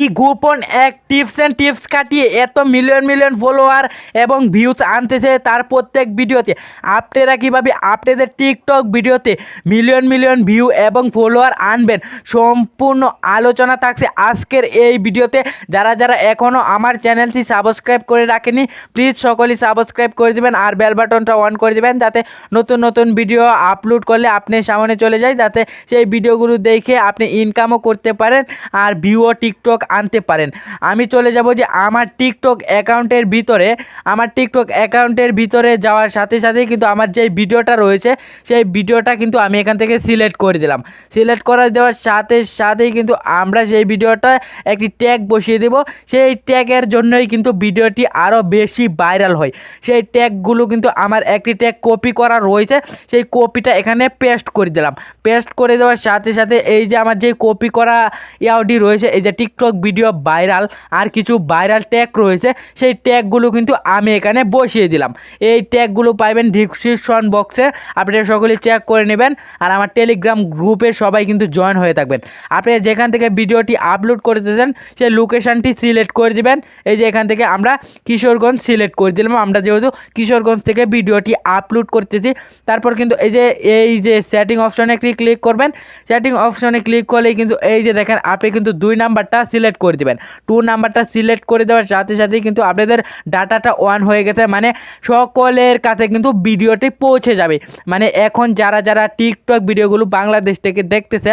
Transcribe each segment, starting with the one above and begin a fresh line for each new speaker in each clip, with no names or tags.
কি গোপন এক টিপস অ্যান্ড টিপস কাটিয়ে এত মিলিয়ন মিলিয়ন ফলোয়ার এবং ভিউজ আনতেছে তার প্রত্যেক ভিডিওতে আপনারা কীভাবে আপনাদের টিকটক ভিডিওতে মিলিয়ন মিলিয়ন ভিউ এবং ফলোয়ার আনবেন? সম্পূর্ণ আলোচনা থাকছে আজকের এই ভিডিওতে যারা যারা এখনও আমার চ্যানেলটি সাবস্ক্রাইব করে রাখেনি প্লিজ সকলেই সাবস্ক্রাইব করে দেবেন আর বেল বাটনটা অন করে দেবেন যাতে নতুন নতুন ভিডিও আপলোড করলে আপনি সামনে চলে যায়, যাতে সেই ভিডিওগুলো দেখে আপনি ইনকামও করতে পারেন। আর ভিউও টিকটক আনতে পারেন। আমি চলে যাব যে আমার টিকটক অ্যাকাউন্টের ভিতরে। আমার টিকটক অ্যাকাউন্টের ভিতরে যাওয়ার সাথে সাথেই কিন্তু আমার যে ভিডিওটা রয়েছে, সেই ভিডিওটা কিন্তু আমি এখান থেকে সিলেক্ট করে দিলাম। সিলেক্ট করে দেওয়ার সাথে সাথেই কিন্তু আমরা সেই ভিডিওটা একটি ট্যাগ বসিয়ে দেব। সেই ট্যাগের জন্যই কিন্তু ভিডিওটি আরও বেশি ভাইরাল হয়। সেই ট্যাগগুলো কিন্তু আমার একটি ট্যাগ কপি করা রয়েছে। সেই কপিটা এখানে পেস্ট করে দিলাম। পেস্ট করে দেওয়ার সাথে সাথে এই যে আমার যে কপি করা ইয়াওটি রয়েছে, এই যে টিকটক ভিডিও ভাইরাল আর কিছু ভাইরাল ট্যাগ রয়েছে, সেই ট্যাগগুলো কিন্তু আমি এখানে বসিয়ে দিলাম। এই ট্যাগগুলো পাইবেন ডিসক্রিপশন বক্সে আপনারা সকলে চেক করে নেবেন আর আমার টেলিগ্রাম গ্রুপে সবাই কিন্তু জয়েন হয়ে থাকবেন। আপনারা যেখান থেকে ভিডিওটি আপলোড করতেছেন, সেই লোকেশানটি সিলেক্ট করে দিবেন। এই যে এখান থেকে আমরা কিশোরগঞ্জ সিলেক্ট করে দিলাম। আমরা যেহেতু কিশোরগঞ্জ থেকে ভিডিওটি আপলোড করতেছি, তারপর কিন্তু এই যে এই যে সেটিং অপশনে ক্লিক করবেন। সেটিং অপশনে ক্লিক করলেই কিন্তু এই যে দেখেন, আপনি কিন্তু দুই নাম্বারটা সিলেক্ট করে দিবেন। টু নাম্বারটা সিলেক্ট করে দেওয়ার সাথে সাথেই কিন্তু আপনাদের ডাটাটা অন হয়ে গেছে। মানে সকলের কাছে কিন্তু ভিডিওটি পৌঁছে যাবে। মানে এখন যারা যারা টিকটক ভিডিওগুলো বাংলাদেশ থেকে দেখতেছে,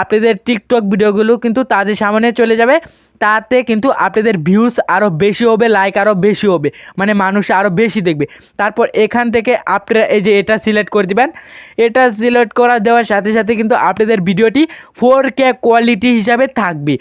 আপনাদের টিকটক ভিডিওগুলো কিন্তু তাদের সামনে চলে যাবে। তাতে কিন্তু আপনাদের ভিউজ আরও বেশি হবে লাইক আরও বেশি হবে। মানে মানুষ আরও বেশি দেখবে। তারপর এখান থেকে আপনারা এই যে এটা সিলেক্ট করে দিবেন। এটা সিলেক্ট করা দেওয়ার সাথে সাথে কিন্তু আপনাদের ভিডিওটি ফোর কে কোয়ালিটি হিসাবে থাকবে।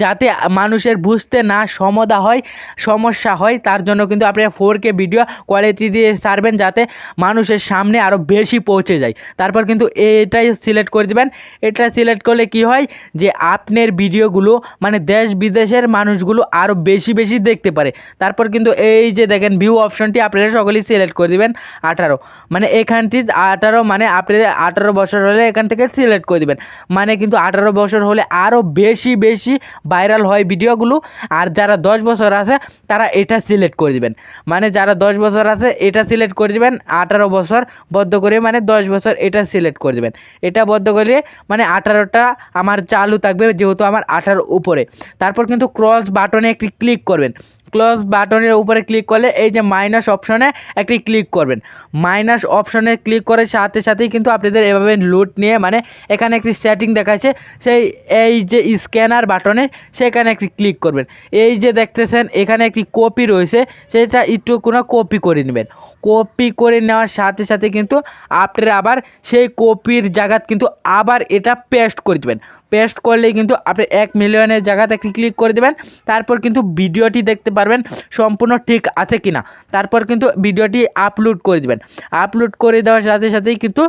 যাতে মানুষের বুঝতে না সমদা হয়, সমস্যা হয়, তার জন্য কিন্তু আপনারা ফোর কে ভিডিও কোয়ালিটি দিয়ে ছাড়বেন যাতে মানুষের সামনে আরও বেশি পৌঁছে যায়। তারপর কিন্তু এটাই সিলেক্ট করে দেবেন। এটা সিলেক্ট করলে কি হয় যে আপনার ভিডিওগুলো মানে দেশ বিদেশের মানুষগুলো আরও বেশি বেশি দেখতে পারে। তারপর কিন্তু এই যে দেখেন ভিউ অপশনটি আপনারা সকলেই সিলেক্ট করে দেবেন আঠারো। মানে এখানটি আঠারো মানে আপনাদের আঠারো বছর হলে এখান থেকে সিলেক্ট করে দেবেন। মানে কিন্তু আঠারো বছর হলে আরও বেশি বেশি ভাইরাল হয় ভিডিওগুলো, আর যারা দশ বছর আছে, তারা এটা সিলেক্ট করে দেবেন। মানে যারা দশ বছর আছে, এটা সিলেক্ট করে দেবেন, আঠারো বছর বদ্ধ করে মানে দশ বছর এটা সিলেক্ট করে দেবেন। এটা বদ্ধ করে মানে আঠারোটা আমার চালু থাকবে যেহেতু আমার আঠারো উপরে। তারপর কিন্তু ক্রস বাটনে একটি ক্লিক করবেন। ক্লোজ বাটনের উপরে ক্লিক করলে এই যে মাইনাস অপশনে একটি ক্লিক করবেন। মাইনাস অপশনে ক্লিক করার সাথে সাথেই কিন্তু আপনাদের এভাবে লুট নিয়ে মানে এখানে একটি সেটিং দেখাচ্ছে, সেই এই যে স্ক্যানার বাটনে সেখানে একটি ক্লিক করবেন। এই যে দেখতেছেন, এখানে একটি কপি রয়েছে, সেটা একটু কোনো কপি করে নেবেন। কপি করে নেওয়ার সাথে সাথে কিন্তু আপনারা আবার সেই কপির জায়গাত কিন্তু আবার এটা পেস্ট করে দেবেন। পেস্ট করলেই কিন্তু আপনি এক মিলিয়নের জায়গাতে ক্লিক করে দেবেন, তারপর কিন্তু ভিডিওটি দেখতে পারবেন সম্পূর্ণ ঠিক আছে কি না তারপর কিন্তু ভিডিওটি আপলোড করে দেবেন। আপলোড করে দেওয়ার সাথে সাথেই কিন্তু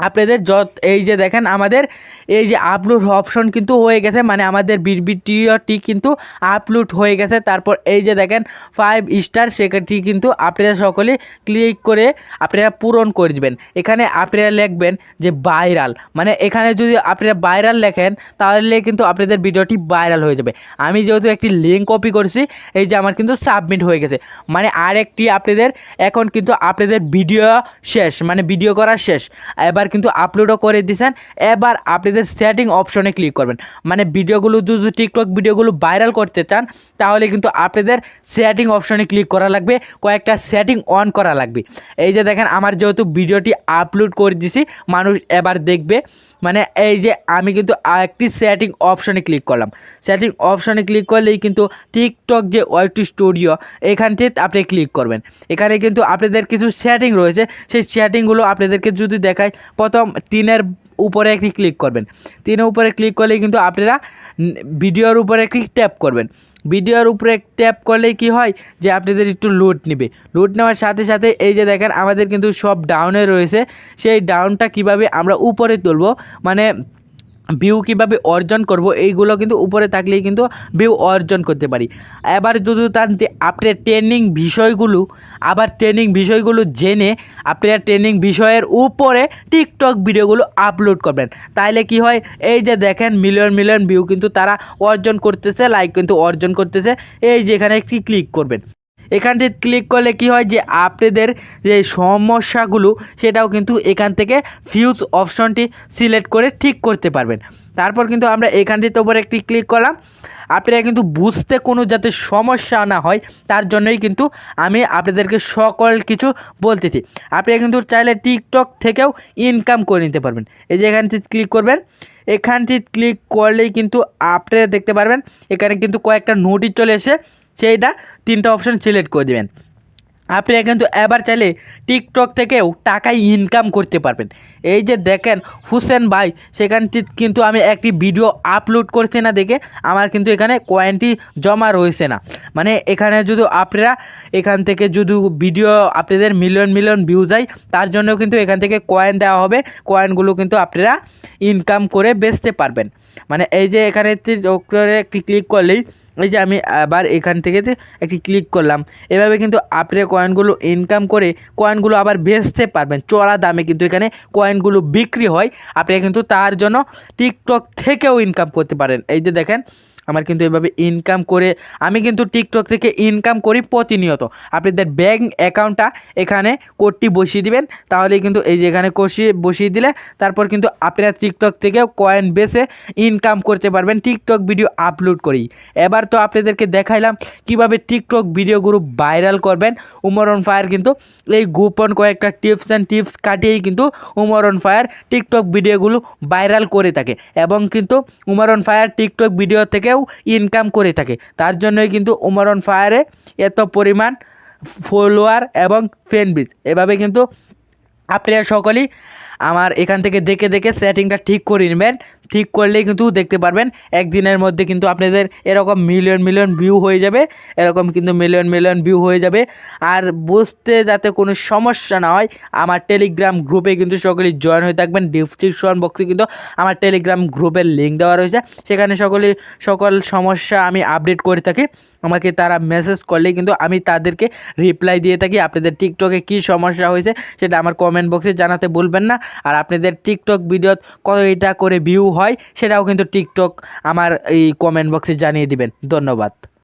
আপনাদের যত এই যে দেখেন আমাদের এই যে আপলোড অপশন কিন্তু হয়ে গেছে মানে আমাদের ভিডিওটি কিন্তু আপলোড হয়ে গেছে। তারপর এই যে দেখেন ফাইভ স্টার সেটি কিন্তু আপনারা সকলে ক্লিক করে আপনারা পূরণ করে দেবেন। এখানে আপনারা লিখবেন যে ভাইরাল মানে এখানে যদি আপনারা ভাইরাল লেখেন, তাহলে কিন্তু আপনাদের ভিডিওটি ভাইরাল হয়ে যাবে। আমি যেহেতু একটি লিঙ্ক কপি করছি, এই যে আমার কিন্তু সাবমিট হয়ে গেছে। মানে আরেকটি আপনাদের, এখন কিন্তু আপনাদের ভিডিও শেষ মানে ভিডিও করা শেষ। এবার কিন্তু আপলোডও করে দিয়েছেন এবার আপনাদের সেটিং অপশনে ক্লিক করবেন। মানে ভিডিওগুলো, যদি টিকটক ভিডিওগুলো ভাইরাল করতে চান, তাহলে কিন্তু আপনাদের সেটিং অপশনে ক্লিক করা লাগবে, কয়েকটা সেটিং অন করা লাগবে। এই যে দেখেন, আমার যেহেতু ভিডিওটি আপলোড করে দিছি, মানুষ এবার দেখবে। মানে এই যে আমি কিন্তু একটি সেটিং অপশানে ক্লিক করলাম। সেটিং অপশানে ক্লিক করলেই কিন্তু টিকটক যে ওয়েবটি স্টুডিও এখানটি আপনি ক্লিক করবেন। এখানে কিন্তু আপনাদের কিছু সেটিং রয়েছে। সেই সেটিংগুলো আপনাদেরকে যদি দেখায় প্রথম তিনের উপরে একটি ক্লিক করবেন। তিনের উপরে ক্লিক করলেই কিন্তু আপনারা ভিডিওর উপরে একটি ট্যাপ করবেন। ভিডিওর উপরে ট্যাপ করলেই কি হয় যে আপনাদের একটু লোড নেবে। লোড নেওয়ার সাথে সাথে এই যে দেখেন আমাদের কিন্তু সব ডাউনে রয়েছে। সেই ডাউনটা কীভাবে আমরা উপরে তুলব? মানে ভিউ কীভাবে অর্জন করব, এইগুলো কিন্তু উপরে থাকলেই কিন্তু ভিউ অর্জন করতে পারি। এবার যদি তার আপনার ট্রেনিং বিষয়গুলো, আবার ট্রেনিং বিষয়গুলো জেনে আপনার ট্রেনিং বিষয়ের উপরে টিকটক ভিডিওগুলো আপলোড করবেন। তাইলে কি হয়, এই যে দেখেন মিলিয়ন মিলিয়ন ভিউ কিন্তু তারা অর্জন করতেছে লাইক কিন্তু অর্জন করতেছে, এই যে এখানে একটি ক্লিক করবেন। এখান থেকে ক্লিক করলে কি হয় যে আপনাদের যে সমস্যাগুলো, সেটাও কিন্তু এখান থেকে ফিউজ অপশনটি সিলেক্ট করে ঠিক করতে পারবেন। তারপর কিন্তু আমরা এখান থেকে ওপরে একটি ক্লিক করলাম। আপনারা কিন্তু বুঝতে কোনো যাতে সমস্যা না হয়, তার জন্যই কিন্তু আমি আপনাদেরকে সকল কিছু বলতেছি। আপনারা কিন্তু চাইলে টিকটক থেকেও ইনকাম করে নিতে পারবেন। এই যে এখান থেকে ক্লিক করবেন। এখানটি ক্লিক করলেই কিন্তু আপনারা দেখতে পারবেন, এখানে কিন্তু কয়েকটা নোটিশ চলে এসে সেইটা তিনটা অপশন সিলেক্ট করে দেবেন। আপনারা কিন্তু এবার চাইলে টিকটক থেকেও টাকা ইনকাম করতে পারবেন। এই যে দেখেন হুসেন ভাই সেখানটি কিন্তু আমি একটি ভিডিও আপলোড করছি না দেখে আমার কিন্তু এখানে কয়েনটি জমা রয়েছে না। মানে এখানে যদি আপনারা এখান থেকে যদি ভিডিও আপনাদের মিলিয়ন মিলিয়ন ভিউ যায়, তার জন্য কিন্তু এখান থেকে কয়েন দেওয়া হবে। কয়েনগুলো কিন্তু আপনারা ইনকাম করে বেচতে পারবেন। মানে এই যে এখানে একটি ক্লিক করলেই এই যে আমি আবার এখান থেকে একটি ক্লিক করলাম। এভাবে কিন্তু আপনি কয়েনগুলো ইনকাম করে কয়েনগুলো আবার বেচতে পারবেন। চড়া দামে কিন্তু এখানে কয়েনগুলো বিক্রি হয়। আপনি কিন্তু তার জন্য টিকটক থেকেও ইনকাম করতে পারেন। এই যে দেখেন আমার কিন্তু এভাবে ইনকাম করে, আমি কিন্তু টিকটক থেকে ইনকাম করি প্রতিনিয়ত। আপনাদের ব্যাঙ্ক অ্যাকাউন্টটা এখানে কোডটি বসিয়ে দিবেন তাহলে কিন্তু এই যে এখানে কষিয়ে বসিয়ে দিলে, তারপর কিন্তু আপনারা টিকটক থেকেও কয়েন বেসে ইনকাম করতে পারবেন টিকটক ভিডিও আপলোড করি এবার তো আপনাদেরকে দেখাইলাম কীভাবে টিকটক ভিডিওগুলো ভাইরাল করবেন। উমরন ফায়ার কিন্তু এই গোপন কয়েকটা টিপস অ্যান্ড টিপস কাটিয়েই কিন্তু উমরন ফায়ার টিকটক ভিডিওগুলো ভাইরাল করে থাকে। এবং কিন্তু উমরন ফায়ার টিকটক ভিডিও থেকেও ইনকাম করে থাকে। তার জন্যই কিন্তু উমরন ফায়ারে এত পরিমাণ ফলোয়ার এবং ফ্যানবিজ এভাবে কিন্তু আপনারা সকলেই আমার এখান থেকে দেখে দেখে সেটিংটা ঠিক করে নেবেন। ঠিক করলেই কিন্তু দেখতে পারবেন একদিনের মধ্যে কিন্তু আপনাদের এরকম মিলিয়ন মিলিয়ন ভিউ হয়ে যাবে, এরকম কিন্তু মিলিয়ন মিলিয়ন ভিউ হয়ে যাবে। আর বুঝতে যাতে কোনো সমস্যা না হয়, আমার টেলিগ্রাম গ্রুপে কিন্তু সকলেই জয়েন হয়ে থাকবেন। ডিসক্রিপশন বক্সে কিন্তু আমার টেলিগ্রাম গ্রুপের লিঙ্ক দেওয়া রয়েছে। সেখানে সকলে, সকল সমস্যা আমি আপডেট করে থাকি। আমাকে তারা মেসেজ করলেই কিন্তু আমি তাদেরকে রিপ্লাই দিয়ে থাকি, আপনাদের টিকটকে কী সমস্যা হয়েছে সেটা আমার কমেন্ট বক্সে জানাতে বলবেন না। আর আপনাদের টিকটক ভিডিওত কতটা করে ভিউ হয় সেটাও কিন্তু টিকটক আমার এই কমেন্ট বক্সে জানিয়ে দিবেন। ধন্যবাদ।